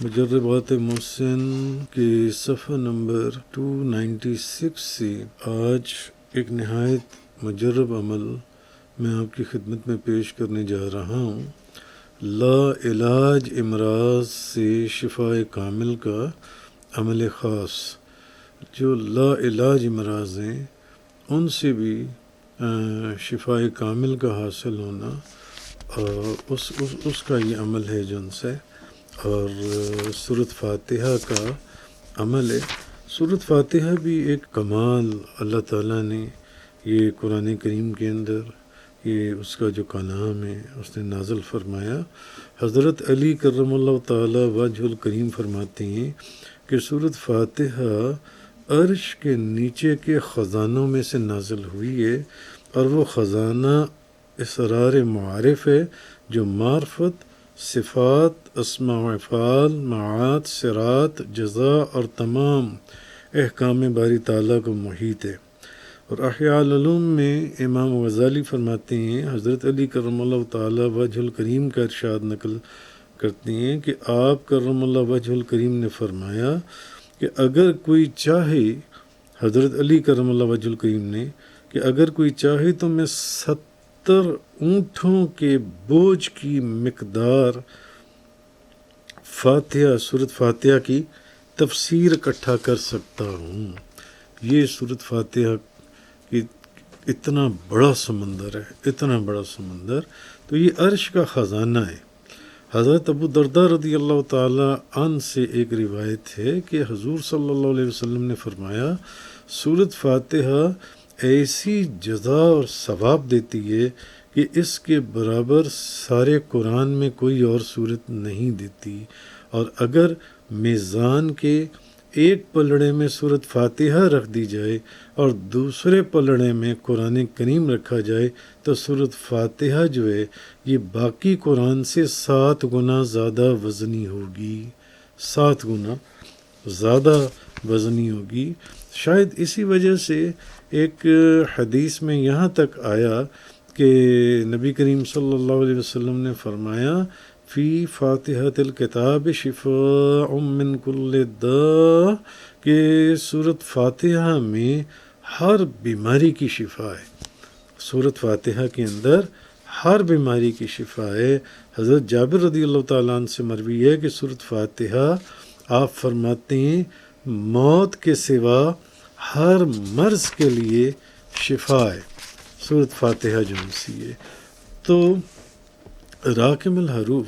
مجربات محسن کے صفحہ number two ninety six سے آج ایک نہایت مجرب عمل میں آپ کی خدمت میں پیش کرنے جا رہا ہوں۔ لا علاج امراض سے شفاء کامل کا عمل خاص۔ جو لا علاج امراض ہیں، ان سے بھی شفاء کامل کا حاصل ہونا اس اس اس کا یہ عمل ہے جو ان سے اور صورت فاتحہ کا عمل ہے۔ صورت فاتحہ بھی ایک کمال، اللہ تعالیٰ نے یہ قرآن کریم کے اندر یہ اس کا جو کلام ہے، اس نے نازل فرمایا۔ حضرت علی کرم اللہ تعالیٰ وجہ الکریم فرماتے ہیں کہ صورت فاتحہ عرش کے نیچے کے خزانوں میں سے نازل ہوئی ہے اور وہ خزانہ اسرار معارف ہے جو معرفت صفات اسماء و افعال معات سرات جزا اور تمام احکام باری تعالیٰ کو محیط ہے۔ اور احیاء العلوم میں امام غزالی فرماتے ہیں، حضرت علی کرم اللہ تعالیٰ وجہ الکریم کا ارشاد نقل کرتے ہیں کہ آپ کرم اللہ وجہ الکریم نے فرمایا کہ اگر کوئی چاہے، حضرت علی کرم اللہ وجہ الکریم نے کہ اگر کوئی چاہے تو میں ست ستر اونٹوں کے بوجھ کی مقدار فاتحہ صورت فاتحہ کی تفسیر اکٹھا کر سکتا ہوں۔ یہ صورت فاتحہ کی اتنا بڑا سمندر ہے، اتنا بڑا سمندر۔ تو یہ عرش کا خزانہ ہے۔ حضرت ابو دردہ رضی اللہ تعالیٰ عن سے ایک روایت ہے کہ حضور صلی اللہ علیہ وسلم نے فرمایا صورت فاتحہ ایسی جزا اور ثواب دیتی ہے کہ اس کے برابر سارے قرآن میں کوئی اور صورت نہیں دیتی۔ اور اگر میزان کے ایک پلڑے میں صورت فاتحہ رکھ دی جائے اور دوسرے پلڑے میں قرآن کریم رکھا جائے تو صورت فاتحہ جو ہے، یہ باقی قرآن سے سات گنا زیادہ وزنی ہوگی۔ سات گنا زیادہ وزنی ہوگی۔ شاید اسی وجہ سے ایک حدیث میں یہاں تک آیا کہ نبی کریم صلی اللہ علیہ وسلم نے فرمایا، فی فاتحہ الکتاب شفاء من کل دا کہ صورت فاتحہ میں ہر بیماری کی شفا ہے۔ صورت فاتحہ کے اندر ہر بیماری کی شفا ہے۔ حضرت جابر رضی اللہ تعالیٰ عنہ سے مروی ہے کہ صورت فاتحہ آپ فرماتے ہیں، موت کے سوا ہر مرض کے لیے شفا ہے۔ صورت فاتحہ جو ہے۔ تو راکم الحروف،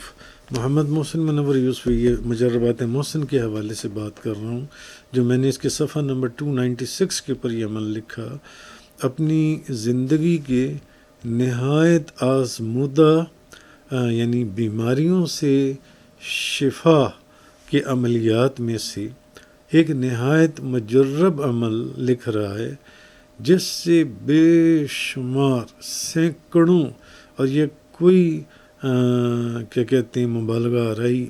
محمد محسن منور یوسف، یہ مجربات محسن کے حوالے سے بات کر رہا ہوں، جو میں نے اس کے صفحہ نمبر ٹو نائنٹی سکس کے اوپر یہ عمل لکھا۔ اپنی زندگی کے نہایت آزمودہ یعنی بیماریوں سے شفا کے عملیات میں سے ایک نہایت مجرب عمل لکھ رہا ہے، جس سے بے شمار سینکڑوں اور یہ کوئی کیا کہتے ہیں، مبالغہ آ رہی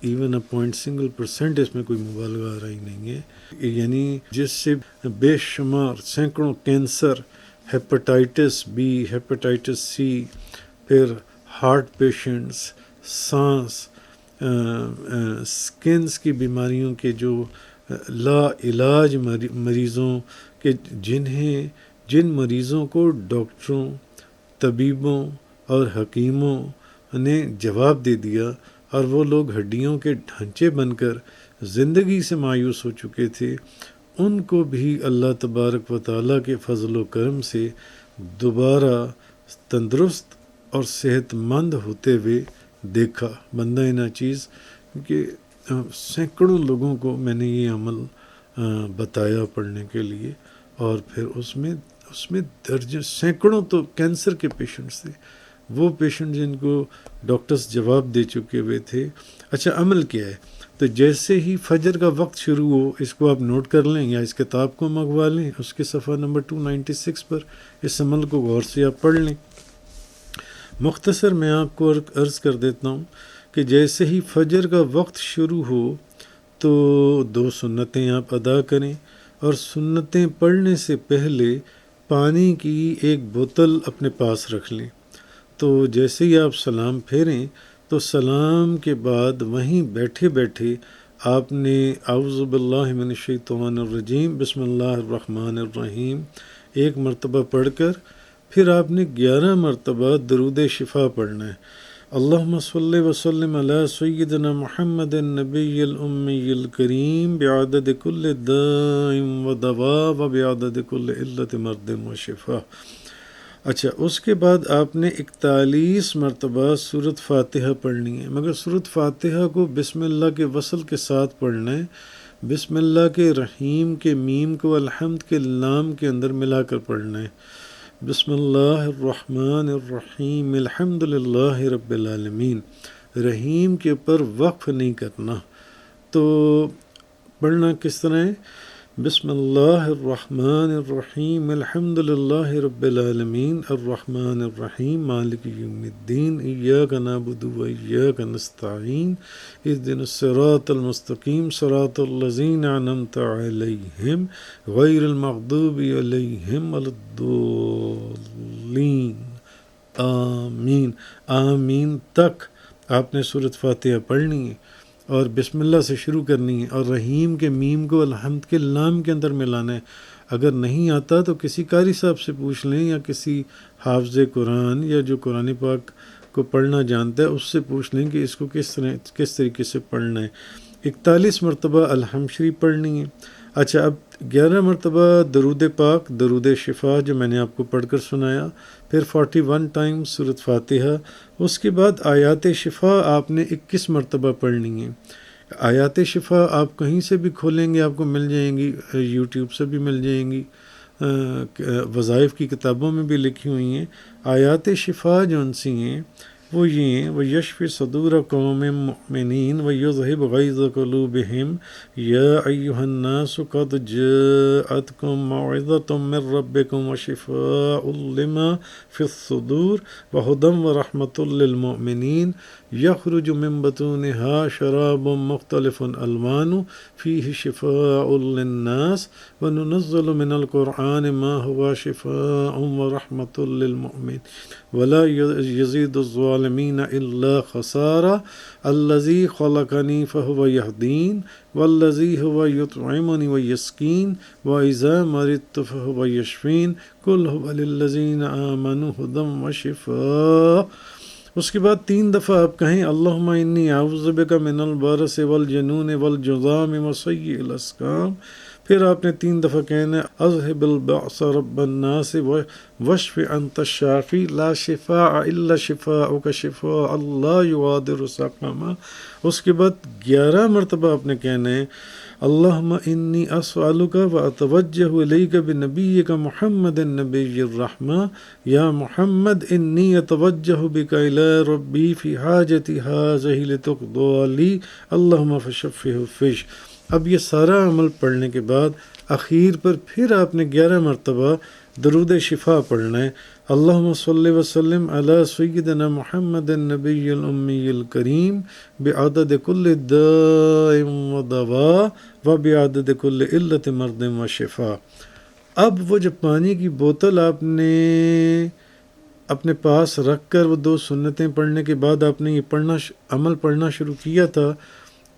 even a point single percent اس میں کوئی مبالغہ آ رہی نہیں ہے۔ یعنی جس سے بے شمار سینکڑوں cancer, hepatitis B, hepatitis C, پھر ہارٹ پیشنٹس، سانس اسکنس کی بیماریوں کے جو لا علاج مریضوں کے جنہیں، جن مریضوں کو ڈاکٹروں، طبیبوں اور حکیموں نے جواب دے دیا اور وہ لوگ ہڈیوں کے ڈھانچے بن کر زندگی سے مایوس ہو چکے تھے، ان کو بھی اللہ تبارک و تعالیٰ کے فضل و کرم سے دوبارہ تندرست اور صحت مند ہوتے ہوئے دیکھا۔ بندہ نا چیز کیونکہ سینکڑوں لوگوں کو میں نے یہ عمل بتایا پڑھنے کے لیے، اور پھر اس میں اس میں درج سینکڑوں تو کینسر کے پیشنٹس تھے۔ وہ پیشنٹ جن کو ڈاکٹرس جواب دے چکے ہوئے تھے۔ اچھا عمل کیا ہے؟ تو جیسے ہی فجر کا وقت شروع ہو، اس کو آپ نوٹ کر لیں یا اس کتاب کو منگوا لیں، اس کے صفحہ نمبر ٹو نائنٹی سکس پر اس عمل کو غور سے آپ پڑھ لیں۔ مختصر میں آپ کو عرض کر دیتا ہوں کہ جیسے ہی فجر کا وقت شروع ہو تو دو سنتیں آپ ادا کریں اور سنتیں پڑھنے سے پہلے پانی کی ایک بوتل اپنے پاس رکھ لیں۔ تو جیسے ہی آپ سلام پھیریں تو سلام کے بعد وہیں بیٹھے بیٹھے آپ نے اعوذ باللہ من الشیطان الرجیم، بسم اللہ الرحمن الرحیم، ایک مرتبہ پڑھ کر پھر آپ نے گیارہ مرتبہ درود شفا پڑھنا ہے۔ اللہم صلی وسلم علی سیدنا محمد النبی الامی الکریم بعدد کل دائم و دوا و بعدد کل علت مرد و شفا. اچھا اس کے بعد آپ نے اکتالیس مرتبہ صورت فاتحہ پڑھنی ہے، مگر صورت فاتحہ کو بسم اللہ کے وصل کے ساتھ پڑھنا ہے، بسم اللہ کے رحیم کے میم کو الحمد کے لام کے اندر ملا کر پڑھنا ہے۔ بسم اللہ الرحمن الرحیم، الحمد للہ رب العالمین۔ رحیم کے اوپر وقف نہیں کرنا۔ تو پڑھنا کس طرح ہے؟ بسم اللہ الرحمن الرحیم، الحمد للہ رب العالمین، الرحمن الرحیم، مالک یوم الدین، ایاک نعبد و ایاک نستعین، اهدنا الصراط المستقیم، صراط الذین انعمت علیہم، غیر المغضوب علیہم الضالین. آمین. آمین تک. آپ نے صورت فاتحہ پڑھنی ہے. اور بسم اللہ سے شروع کرنی ہے اور رحیم کے میم کو الحمد کے لام کے اندر ملانا ہے۔ اگر نہیں آتا تو کسی قاری صاحب سے پوچھ لیں یا کسی حافظ قرآن یا جو قرآن پاک کو پڑھنا جانتا ہے، اس سے پوچھ لیں کہ اس کو کس طرح کس طریقے سے پڑھنا ہے۔ اکتالیس مرتبہ الحمشری پڑھنی ہے۔ اچھا اب گیارہ مرتبہ درود پاک، درود شفا جو میں نے آپ کو پڑھ کر سنایا، پھر فورٹی ون ٹائم صورت فاتحہ، اس کے بعد آیات شفا آپ نے اکیس مرتبہ پڑھنی ہے آیات شفا آپ کہیں سے بھی کھولیں گے، آپ کو مل جائیں گی، یوٹیوب سے بھی مل جائیں گی وظائف کی کتابوں میں بھی لکھی ہوئی ہیں۔ آیات شفا جو ان سی ہیں وہ یہ ہیں وہ یشف صدور قوم مؤمنین و یذہب غیظ قلوبہم یا ایہا الناس قد جاءتکم موعظۃ من ربکم و شفاء لما فی الصدور و ہدم و رحمۃ للمؤمنین یخرج من بطونها شراب مختلف الوان فیہ شفاء للناس وننزل من القرآن ما هو شفاء و رحمۃ للمؤمن ولا یزید الظالمین الا خسارہ الزی خلقنی فہو یہدین والذی هو یطعمنی و یسکین و ایزا مرت فہو یشفین کل هو للذین آمنوا هدم و شفاء اس کے بعد تین دفعہ آپ کہیں اللہم انی اعوذ بک من البرس والجنون والجذام وسیء الاسقام پھر آپ نے تین دفعہ کہنا اذهب البعث رب الناس وشف انت الشافی، لا شفاء الا شفاءک شفاء اللہ یغادر سقما اس کے بعد گیارہ مرتبہ آپ نے کہنا ہے، اللہم انی اسألک و اتوجہ الیک بنبیک محمد النبی الرحمہ، یا محمد انی اتوجہ بک الى ربی فی حاجتی حاجہ لتقضو لی، اللہم فشفہ فش اب یہ سارا عمل پڑھنے کے بعد اخیر پر پھر آپ نے گیارہ مرتبہ درود شفا پڑھنا ہے۔ اللہ صلی وسلم علی سیدنا محمد النبی الامی الکریم بعدد کل دائم و دوا و بعدد کل علت مرد و شفا۔ اب وہ جو پانی کی بوتل آپ نے اپنے پاس رکھ کر وہ دو سنتیں پڑھنے کے بعد آپ نے یہ پڑھنا عمل پڑھنا شروع کیا تھا،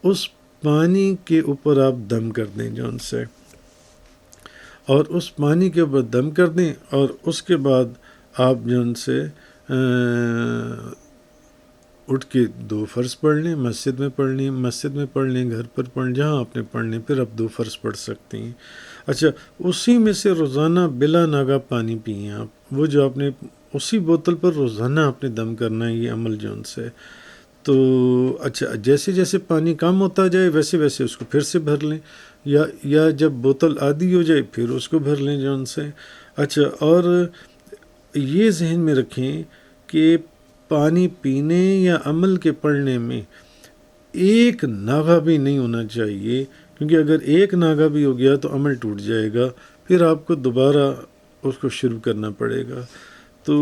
اس پانی کے اوپر آپ دم کر دیں جو ان سے۔ اور اس پانی کے اوپر دم کر دیں اور اس کے بعد آپ جو ان سے اٹھ کے دو فرض پڑھ لیں، مسجد میں پڑھ لیں، مسجد میں پڑھ لیں، گھر پر پڑھ جہاں آپ نے پڑھ لیں پھر آپ دو فرض پڑھ سکتی ہیں۔ اچھا اسی میں سے روزانہ بلا ناگا پانی پئیں آپ۔ وہ جو آپ نے اسی بوتل پر روزانہ آپ نے دم کرنا ہے، یہ عمل جو ان سے۔ تو اچھا جیسے جیسے پانی کم ہوتا جائے، ویسے ویسے اس کو پھر سے بھر لیں، یا یا جب بوتل آدھی ہو جائے، پھر اس کو بھر لیں جو ان سے۔ اچھا اور یہ ذہن میں رکھیں کہ پانی پینے یا عمل کے پڑھنے میں ایک ناغا بھی نہیں ہونا چاہیے، کیونکہ اگر ایک ناغا بھی ہو گیا تو عمل ٹوٹ جائے گا، پھر آپ کو دوبارہ اس کو شروع کرنا پڑے گا۔ تو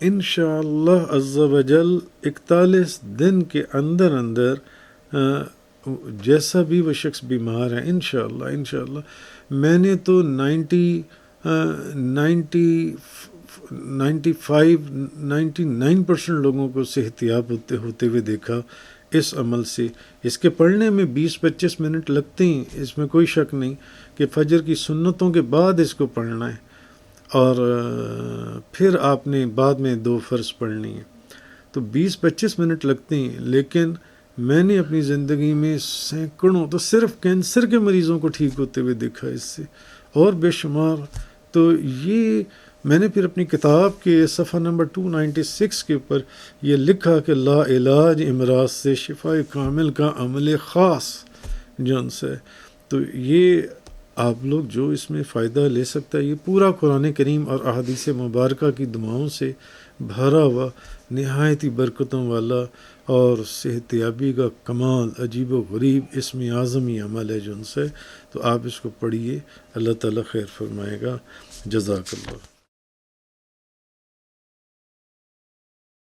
انشاءاللہ عز و جل اکتالیس دن کے اندر اندر جیسا بھی وہ شخص بیمار ہے، انشاءاللہ انشاءاللہ۔ میں نے تو ninety ninety ninety five, ninety nine percent لوگوں کو صحت یاب ہوتے ہوتے ہوئے دیکھا اس عمل سے۔ اس کے پڑھنے میں بیس پچیس منٹ لگتے ہیں، اس میں کوئی شک نہیں کہ فجر کی سنتوں کے بعد اس کو پڑھنا ہے۔ اور پھر آپ نے بعد میں دو فرض پڑھنی ہے تو بیس پچیس منٹ لگتے ہیں، لیکن میں نے اپنی زندگی میں سینکڑوں تو صرف کینسر کے مریضوں کو ٹھیک ہوتے ہوئے دیکھا اس سے۔ اور بے شمار، تو یہ میں نے پھر اپنی کتاب کے صفحہ نمبر ٹو نائنٹی سکس کے اوپر یہ لکھا کہ لا علاج امراض سے شفا کامل کا عمل خاص جن سے۔ تو یہ آپ لوگ جو اس میں فائدہ لے سکتا ہے، یہ پورا قرآن کریم اور احادیث مبارکہ کی دعاؤں سے بھرا ہوا نہایت ہی برکتوں والا اور صحت یابی کا کمال، عجیب و غریب اس میں اعظمی عمل ہے جن سے۔ تو آپ اس کو پڑھیے، اللہ تعالیٰ خیر فرمائے گا۔ جزاک اللہ۔